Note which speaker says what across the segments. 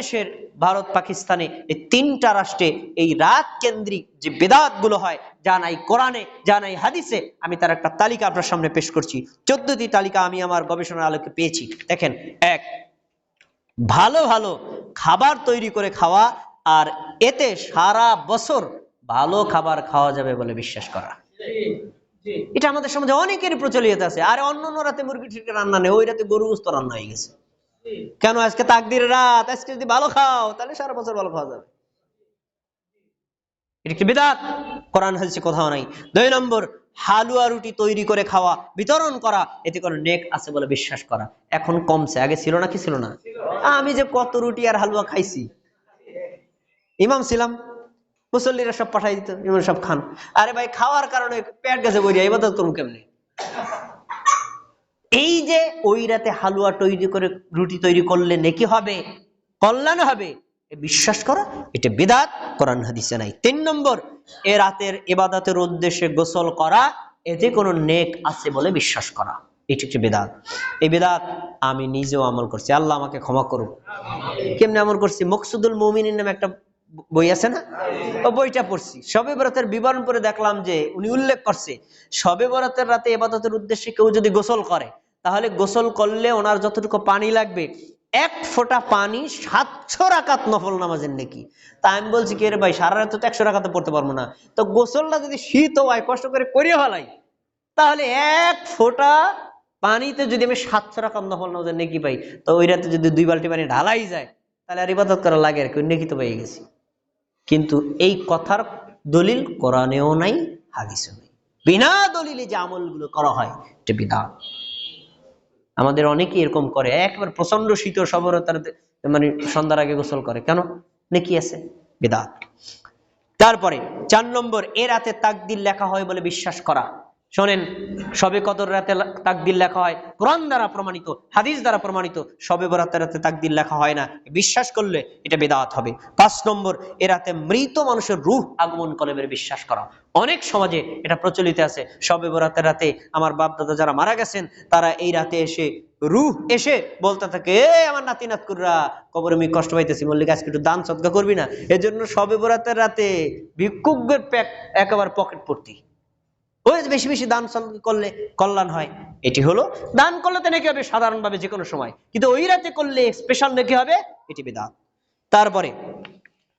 Speaker 1: বাংলাদেশের ভারত, পাকিস্তানে এই তিনটা রাষ্ট্রে এই রাত কেন্দ্রিক যে বেদাতগুলো হয়, যা নাই কোরআনে, যা নাই হাদিসে, আমি তার একটা তালিকা আপনার সামনে পেশ করছি। চোদ্দটি তালিকা আমি আমার গবেষণার আলোকে পেয়েছি। দেখেন, এক, ভালো ভালো খাবার তৈরি করে খাওয়া আর এতে সারা বছর ভালো খাবার খাওয়া যাবে বলে বিশ্বাস করা। এটা আমাদের সমাজে অনেকেরই প্রচলিত আছে। আর অন্য অন্য রাতে মুরগি ঠিকরে রান্না নেই, ওই রাতে গরু রান্না হয়ে গেছে। কেন আজকে তাকদির রাত? আজকে যদি ভালো খাও, তাহলে সারা বছর ভালো খাওয়া যাবে। বিদাত? কোরআন কোথাও নাই। দুই নম্বর, হালুয়া রুটি তৈরি করে খাওয়া, বিতরণ করা, এতে করে নেক আছে বলে বিশ্বাস করা। এখন কমছে, আগে ছিল না কি ছিল না? আমি যে কত রুটি আর হালুয়া খাইছি। ইমাম ছিলাম, মুসল্লিরা সব পাঠাই দিত, ইমাম সব খান। আরে ভাই, খাওয়ার কারণে পেট গেছে বইয়া ইবাদত করুন কেমনি? এই যে ওই রাতে হালুয়া তৈরি করে রুটি তৈরি করলে নেকি হবে? কল্যাণ হবে? বিশ্বাস করা? এটা বিদাত, কোরআন হাদিসে নাই। তিন নম্বর, এ রাতের ইবাদতের উদ্দেশ্যে গোসল করা এতে কোনো নেক আছে বলে বিশ্বাস করা। এটি হচ্ছে বেদাত। এই বেদাত আমি নিজেও আমল করছি। আল্লাহ আমাকে ক্ষমা করুক। কেমনে আমল করছি? মকসুদুল মমিনের নামে একটা বই আছে না? ও বইটা পড়ছি। সবে বরাতের বিবরণ করে দেখলাম যে উনি উল্লেখ করছে, সবে বরাতের রাতে এবাদতের উদ্দেশ্যে কেউ যদি গোসল করে, তাহলে গোসল করলে ওনার যতটুকু পানি লাগবে, এক ফোঁটা পানি সাতশো রাকাত নফল নামাজের নাকি। তা আমি বলছি কি রে ভাই, সারা রাত তো একশো রাকাতে পড়তে পারব না। তো গোসলটা যদি শীত হয়, কষ্ট করে করিয়ে ফেলাই তাহলে এক ফোঁটা পানিতে যদি আমি সাতশো রাকাত নফল নামাজের নাকি পাই, তো ওই রাতে যদি দুই বালতি পানি ঢালাই যায়, তাহলে আর ইবাদত করা লাগে আর কি নেকি তো পেয়ে গেছি। কিন্তু এই কথার দলিল কোরআনেও নাই, হাদিসেও নাই। বিনা দলিলে যে আমলগুলো করা হয়, এটা বিধান আমাদের অনেকে এরকম করে, একবার প্রচণ্ড শীত সবরতার মানে সন্ধ্যার আগে গোসল করে। কেন? নেকি আছে, বিদাত। তারপরে, চার নম্বর, এ রাতে তাকদির লেখা হয় বলে বিশ্বাস করা। শোনেন, সবে কদর রাতে তাকদির লেখা হয়, কোরআন দ্বারা প্রমাণিত, হাদিস দ্বারা প্রমাণিত, সবে বরাতে রাতে তাকদির লেখা হয় না। বিশ্বাস করলে এটা বেদাত হবে। পাঁচ নম্বর, এ রাতে মৃত মানুষের রুহ আগমন বলে বিশ্বাস করা। অনেক সমাজে এটা প্রচলিত আছে। সবে বরাতের রাতে আমার বাপ দাদা যারা মারা গেছেন, তারা এই রাতে এসে রুহ এসে বলতে থাকে, এ আমার নাতি নাতকুররা কবরে আমি কষ্ট পাইতেছি, মল্লিক, আজকে একটু দান সদকা করবি না? এজন্য সবে বরাতের রাতে ভিক্ষুকের প্যাক একেবারে পকেট ভর্তি। ওই বেশি বেশি দান করলে কল্যাণ হয়। এটি হলো দান করলে তো নাকি হবে? সাধারণভাবে যে কোনো সময়। কিন্তু ওই রাতে করলে স্পেশাল নাকি হবে? এটি বেদাত। তারপরে,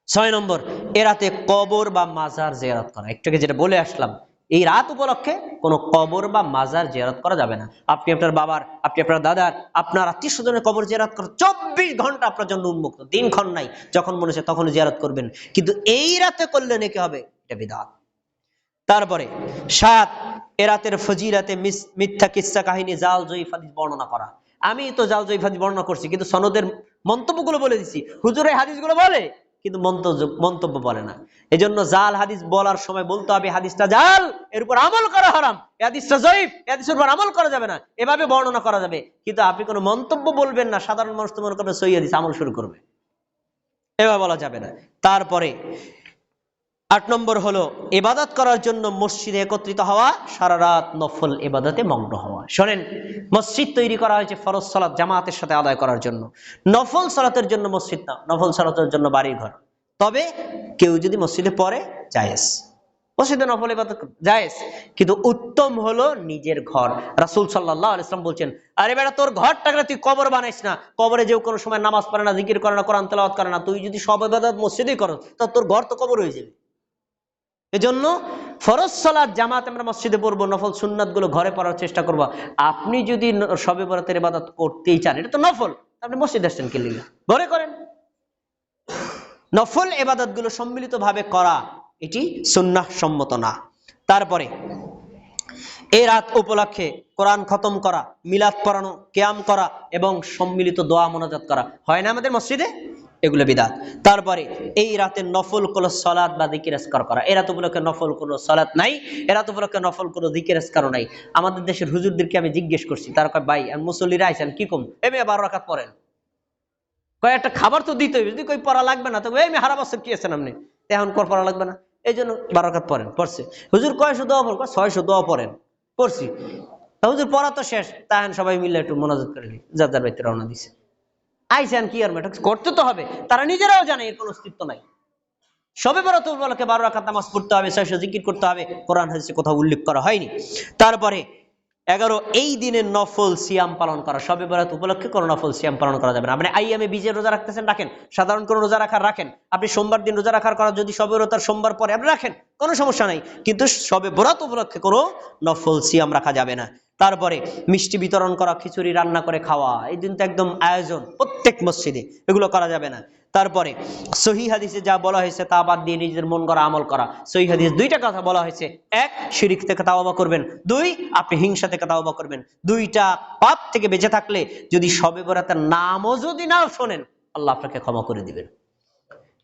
Speaker 1: ছয় নম্বর, এ রাতে কবর বা মাজার জেয়ারত করা। একটু যেটা বলে আসলাম, এই রাত উপলক্ষে কোনো কবর বা মাজার জেয়ারত করা যাবে না। আপনি আপনার বাবার, আপনি আপনার দাদার, আপনার আত্মীয় স্বজনের কবর জেয়ারত করা চব্বিশ ঘণ্টা আপনার জন্য উন্মুক্ত। দিনক্ষণ নাই, যখন মনে হচ্ছে তখন জিয়ারত করবেন। কিন্তু এই রাতে করলে নাকি হবে? এটা বিধাত তারপরে সাত, এ রাতের ফজিরাতে মিথ্যা কিস্সা কাহিনী জাল জয়ীফ হাদিস বর্ণনা করা। আমি তো জাল জয়ীফ হাদিস বর্ণনা করছি, কিন্তু সনদের মন্তব্যগুলো বলে দিচ্ছি হুজুর এই হাদিসগুলো বলে, কিন্তু মন্তব্য বলে না। এজন্য জাল হাদিস বলার সময় বলতে হবে হাদিসটা জাল, এর উপর আমল করা হারাম। হাদিসটা জয়ীফ, এই হাদিসের উপর আমল করা যাবে না। এভাবে বর্ণনা করা যাবে। কিন্তু আপনি কোনো মন্তব্য বলবেন না, সাধারণ মানুষ তো মনে করবে সই হাদিস আমল শুরু করবে। এভাবে বলা যাবে না। তারপরে আট নম্বর হলো এবাদত করার জন্য মসজিদে একত্রিত হওয়া, সারা রাত নফল এবাদতে মগ্ন হওয়া। শোনেন, মসজিদ তৈরি করা হয়েছে ফরজ সালাত জামাতের সাথে আদায় করার জন্য। নফল সালাতের জন্য মসজিদ না, নফল সালাতের জন্য বাড়ির ঘর তবে কেউ যদি মসজিদে পড়ে, জায়েজ। মসজিদে নফল এবাদত জায়েজ। কিন্তু উত্তম হলো নিজের ঘর। রাসুল সাল্লাল্লাহু আলাইহি ওয়াসাল্লাম বলছেন, আরে বেটা, তোর ঘরটাকে তুই কবর বানাইস না? কবরে যেও কোনো সময় নামাজ পড়ে না, জিকির করে না, কোরআন তেলাওয়াত করে না। তুই যদি সব ইবাদত মসজিদেই করো তা তোর ঘর তো কবর হয়ে যাবে। এজন্য ফরজ সালাত জামাত আমরা মসজিদে পড়ব, নফল সুন্নাতগুলো ঘরে পড়ার চেষ্টা করব। আপনি যদি শবে বরাতের ইবাদত করতেই চান, এটা তো নফল, আপনি মসজিদে আসছেন কে লিগা? ঘরে করেন। নফল এবাদতগুলো সম্মিলিত ভাবে করা, এটি সুন্নাহ সম্মত না। তারপরে এই রাত উপলক্ষে কোরআন খতম করা, মিলাদ পড়ানো, কেয়াম করা এবং সম্মিলিত দোয়া মনোজাত করা, হয় না আমাদের মসজিদে? এগুলো বিদাত। তারপরে এই রাতে নফল কোনো সলাদ বা দিকির আসকার করা। এ রাত উপলক্ষে নফল কোনো সলাদ নাই, এ রাত উপলক্ষে নফল কোনো দিকির আসকারও নাই। আমাদের দেশের হুজুরদেরকে আমি জিজ্ঞেস করছি, তারা কয়, ভাই আর মুসল্লিরা আইসেন কি কম? এমনি বারো রাখাত পড়েন। কয়, একটা খাবার তো দিতে হবে। যদি কই পড়া লাগবে না তবে এই হারা বছর কি আছেন আপনি? তো এখন কর পড়া লাগবে না। এই জন্য বারো রাখাত পড়েন, পড়ছে। হুজুর কয়শো দোয়া পড়েন ছয়শো দোয়া পড়েন, পড়ছি। হুজুর পড়া তো শেষ তাহেন সবাই মিলে একটু মনোযোগ করে নি যার যার বাড়িতে রওনা দিছে। আইসেন কি আর ম্যাটার করতে তো হবে। তারা নিজেরাও জানে, এর কোনো অস্তিত্ব নাই। সবে বড় উপলক্ষে বারো রাখাত নামাজ পড়তে হবে শেষে জিকির করতে হবে। কোরআন, হাদিসে কোথাও উল্লেখ করা হয়নি। তারপরে এগারো, এই দিনের নফল সিয়াম পালন করা। সবে বরাত উপলক্ষে কোনো নফল সিয়াম পালন করা যাবে না। আপনি আইয়ামে বীজের রোজা রাখতেছেন, রাখেন। সাধারণ কোনো রোজা রাখার, রাখেন। আপনি সোমবার দিন রোজা রাখার করা যদি সবে বরাতার সোমবার পরে আপনি রাখেন, কোনো সমস্যা নাই। কিন্তু সবে বরাত উপলক্ষে কোনো নফল সিয়াম রাখা যাবে না। তারপরে মিষ্টি বিতরণ করা, খিচুড়ি রান্না করে খাওয়া, এই দিন তো একদম আয়োজন প্রত্যেক মসজিদে। এগুলো করা যাবে না। তারপরে সহি হাদিসে যা বলা হয়েছে তা বাদ দিয়ে নিজের মন করা আমল করা। সহি হাদিস দুইটা কথা বলা হয়েছে। এক, শিরিক থেকে তাওবা করবেন। দুই, আপনি হিংসা থেকে তাওবা করবেন। দুইটা পাপ থেকে বেঁচে থাকলে যদি সবে বরাতের নামও যদি নাও শোনেন, আল্লাহ আপনাকে ক্ষমা করে দিবেন।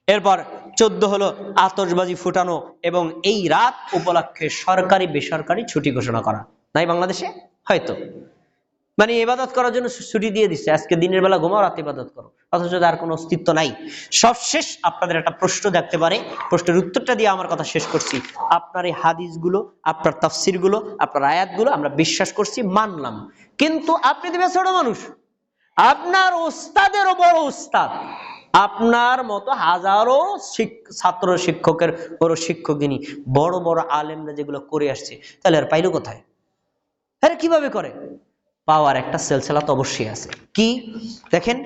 Speaker 1: এরপর চোদ্দ হলো আতশবাজি ফুটানো এবং এই রাত উপলক্ষে সরকারি বেসরকারি ছুটি ঘোষণা করা। নাই বাংলাদেশে? হয়তো। মানে ইবাদত করার জন্য ছুটি দিয়ে দিচ্ছে। আজকে দিনের বেলা ঘুমাও, রাতে ইবাদত করো। অথচ তার কোনো অস্তিত্ব নাই। সবশেষ আপনাদের একটা প্রশ্ন দেখতে পারে। প্রশ্নের উত্তরটা দিয়ে আমার কথা শেষ করছি। আপনার এই হাদিসগুলো, আপনার তাফসিরগুলো, আপনার আয়াতগুলো আমরা বিশ্বাস করছি, মানলাম। কিন্তু আপনি দেবে ছোট মানুষ। আপনার ওস্তাদেরও বড় ওস্তাদ। আপনার মতো হাজারো ছাত্র শিক্ষকের বড় শিক্ষকিনী, বড় বড় আলেমরা যেগুলো করে আসছে, তাহলে আর পাইলো কোথায়? আরে কীভাবে করে? পাওয়ার একটা সেলসেলা তো অবশ্যই আছে। কি? দেখেন,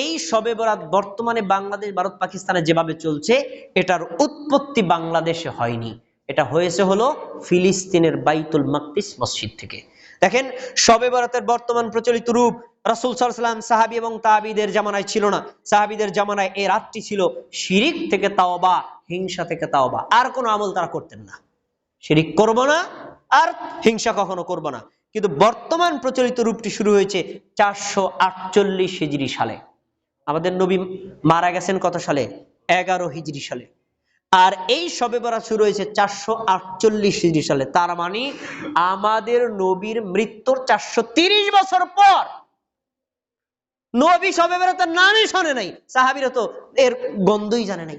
Speaker 1: এই সবে বরাত বর্তমানে বাংলাদেশ, ভারত, পাকিস্তানে যেভাবে চলছে, এটার উৎপত্তি বাংলাদেশে হয়নি। এটা হয়েছে হলো ফিলিস্তিনের বাইতুল মাকদিস মসজিদ থেকে। দেখেন সবে বরাতের বর্তমান প্রচলিত রূপ রাসুল সাল্লাম সাহাবি এবং তাহাবিদের জামানায় ছিল না। সাহাবিদের জামানায় এই রাতটি ছিল শিরিক থেকে তাওবা, হিংসা থেকে তাওবা। আর কোনো আমল তারা করতেন না। শিরিক করব না, আর হিংসা কখনো করব না। কিন্তু বর্তমান প্রচলিত রূপটি শুরু হয়েছে চারশো আটচল্লিশ হিজড়ি সালে। আমাদের নবী মারা গেছেন কত সালে? এগারো হিজড়ি সালে। আর এই সবে বরা শুরু হয়েছে চারশো আটচল্লিশ হিজড়ি সালে। তার মানে আমাদের নবীর মৃত্যুর চারশো তিরিশ বছর পর নবী সবে বেড়াতের নামই শোনে নাই। সাহাবিরা তো এর গন্ধই জানে নাই।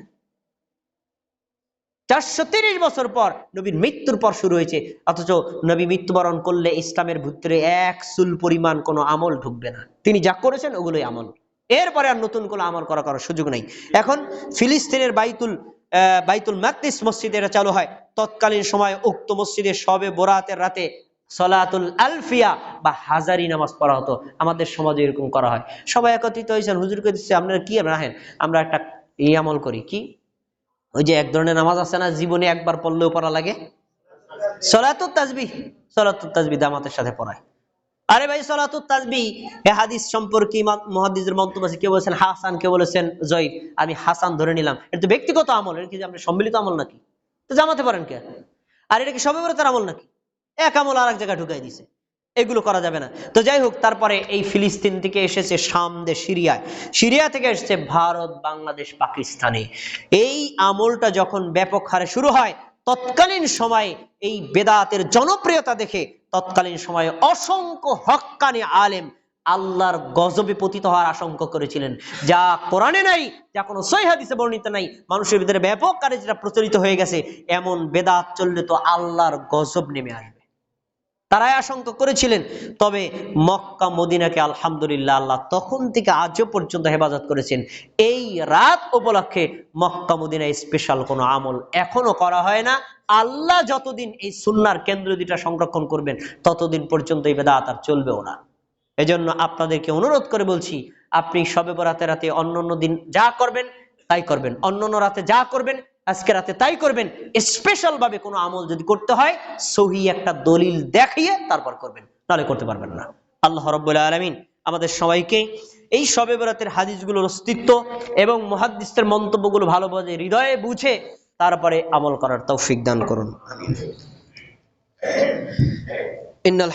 Speaker 1: চারশো তিরিশ বছর পর নবীর মৃত্যুর পর শুরু হয়েছে। অথচ নবী মৃত্যুবরণ করলে ইসলামের ভিতরে এক সুল পরিমাণ কোনো আমল ঢুকবে না। তিনি যা করেছেন ওগুলোই আমল। এরপরে আর নতুন কোনো আমল করা করার সুযোগ নেই। এখন ফিলিস্তিনের বাইতুল বাইতুল মাকদিস মসজিদ এটা চালু হয়। তৎকালীন সময় উক্ত মসজিদে সবে বরাতের রাতে সলাতুল আলফিয়া বা হাজারি নামাজ পড়া হতো। আমাদের সমাজে এরকম করা হয়। সবাই একত্রিত হয়েছেন হুজুরকে দিচ্ছে আপনারা কি রাখেন? আমরা একটা এই আমল করি। কি? ওই যে এক ধরনের নামাজ আছে না, জীবনে একবার পড়লেও পড়া লাগে। সলাতুত তাজবি সলাতুত তাজবি দামাতের সাথে পড়ায়। আরে ভাই, সলাতুত তাজবি এ হাদিস সম্পর্কে মহাদিসের মন্তব্য আছে, কেউ বলেছেন হাসান, কেউ বলেছেন জয় আমি হাসান ধরে নিলাম। এটা তো ব্যক্তিগত আমল, এটা কি আমরা সম্মিলিত আমল নাকি? তো জামাতে পারেন কে? আর এটা কি সবে তার আমল নাকি? এক আমল আর এক জায়গায় ঢুকাই দিছে। এগুলো করা যাবে না। তো যাই হোক, তারপরে এই ফিলিস্তিন থেকে এসেছে শাম দেশ সিরিয়ায় সিরিয়া থেকে এসেছে ভারত, বাংলাদেশ, পাকিস্তানে। এই আমলটা যখন ব্যাপক হারে শুরু হয়, তৎকালীন সময়ে এই বেদাতের জনপ্রিয়তা দেখে তৎকালীন সময়ে অসংখ্য হক্কানি আলেম আল্লাহর গজবে পতিত হওয়ার আশঙ্কা করেছিলেন। যা কোরআনে নাই, যা কোনো সই হাদিসে বর্ণিত নাই। মানুষের ভিতরে ব্যাপক কারে যেটা প্রচলিত হয়ে গেছে, এমন বেদাত চললে তো আল্লাহর গজব নেমে আসবে। তারাই আশঙ্কা করেছিলেন। তবে মক্কা, মদিনাকে আলহামদুলিল্লাহ আল্লাহ তখন থেকে আজও পর্যন্ত হেফাজত করেছেন। এই রাত উপলক্ষে মক্কা, মদিনায় স্পেশাল কোনো আমল এখনও করা হয় না। আল্লাহ যতদিন এই সুন্নার কেন্দ্র দুটা সংরক্ষণ করবেন, ততদিন পর্যন্ত এই বেদাত আর চলবেও না। এজন্য আপনাদেরকে অনুরোধ করে বলছি, আপনি সবে বরাতে রাতে অন্য অন্য দিন যা করবেন, তাই করবেন। অন্য অন্য রাতে যা করবেন আজকে রাতে তাই করবেন স্পেশাল ভাবে কোনো আমল যদি করতে হয়, সহি একটা দলিল দেখিয়ে তারপর করবেন, নাহলে করতে পারবেন না। আল্লাহ রব্বুল আলমিন আমাদের সবাইকে এই সবে বরাতের হাদিসগুলোর অস্তিত্ব এবং মহাদিসের মন্তব্যগুলো ভালোভাবে হৃদয়ে বুঝে তারপরে আমল করার তৌফিক দান করুন। ইন্নাল